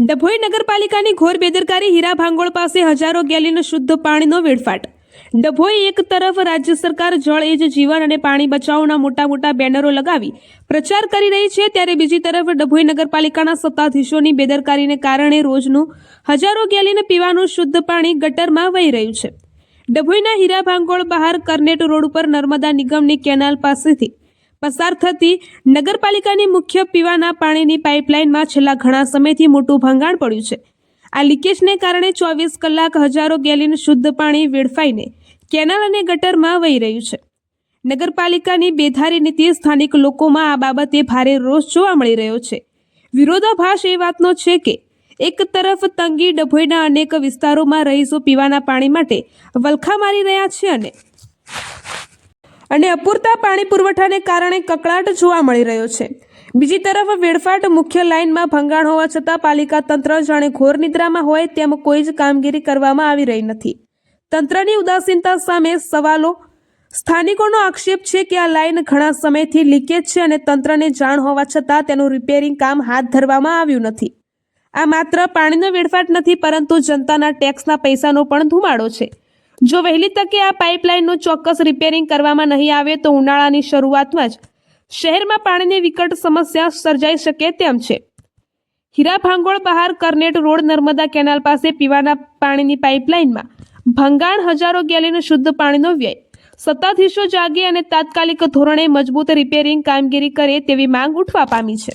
ડભોઈ નગરપાલિકાની ઘોર બેદરકારી હીરા ભાંગોળ પાસે હજારો ગેલીન શુદ્ધ પાણીનો વેડફાટ. ડભોઈ એક તરફ રાજ્ય સરકાર જળ એ જ જીવન અને પાણી બચાવના મોટા મોટા બેનરો લગાવી પ્રચાર કરી રહી છે, ત્યારે બીજી તરફ ડભોઈ નગરપાલિકાના સત્તાધીશોની બેદરકારીને કારણે રોજનું હજારો ગેલીને પીવાનું શુદ્ધ પાણી ગટરમાં વહી રહ્યું છે. ડભોઈના હીરા ભાંગોળ બહાર કરનેટ રોડ ઉપર નર્મદા નિગમની કેનાલ પાસેથી પસાર થતી નગરપાલિકાની મુખ્ય પીવાના પાણીની પાઇપલાઇનમાં છેલ્લા ઘણા સમયથી મોટું ભંગાણ પડ્યું છે. આ લીકેજને કારણે ચોવીસ કલાક હજારો ગેલીન શુદ્ધ પાણી વેડફાઈને કેનાલ અને ગટરમાં વહી રહ્યું છે. નગરપાલિકાની બેધારી નીતિ સ્થાનિક લોકોમાં આ બાબતે ભારે રોષ જોવા મળી રહ્યો છે. વિરોધાભાસ એ વાતનો છે કે, એક તરફ તંગી ડભોઈના અનેક વિસ્તારોમાં રહીશો પીવાના પાણી માટે વલખા મારી રહ્યા છે અને અને અપૂરતા પાણી પુરવઠાને કારણે કકળાટ જોવા મળી રહ્યો છે. બીજી તરફ, વેડફાટ મુખ્ય લાઇનમાં ભંગાણ હોવા છતાં પાલિકા તંત્ર જાણે ઘોર નિદ્રામાં હોય તેમ કોઈ જ કામગીરી કરવામાં આવી રહી નથી. તંત્રની ઉદાસીનતા સામે સવાલો. સ્થાનિકોનો આક્ષેપ છે કે આ લાઇન ઘણા સમયથી લીકેજ છે અને તંત્રને જાણ હોવા છતાં તેનું રિપેરિંગ કામ હાથ ધરવામાં આવ્યું નથી. આ માત્ર પાણીનો વેડફાટ નથી, પરંતુ જનતાના ટેક્સના પૈસાનો પણ ધુમાડો છે. જો વહેલી તકે આ પાઇપલાઇનનું ચોક્કસ રિપેરિંગ કરવામાં નહીં આવે તો ઉનાળાની શરૂઆતમાં જ શહેરમાં પાણીની વિકટ સમસ્યા સર્જાઈ શકે તેમ છે. હીરા ભાંગોળ બહાર કરનેટ રોડ નર્મદા કેનાલ પાસે પીવાના પાણીની પાઇપલાઇનમાં ભંગાણ હજારો ગેલીન શુદ્ધ પાણીનો વ્યય. સત્તાધીશો જાગે અને તાત્કાલિક ધોરણે મજબૂત રિપેરિંગ કામગીરી કરે તેવી માંગ ઉઠવા પામી છે.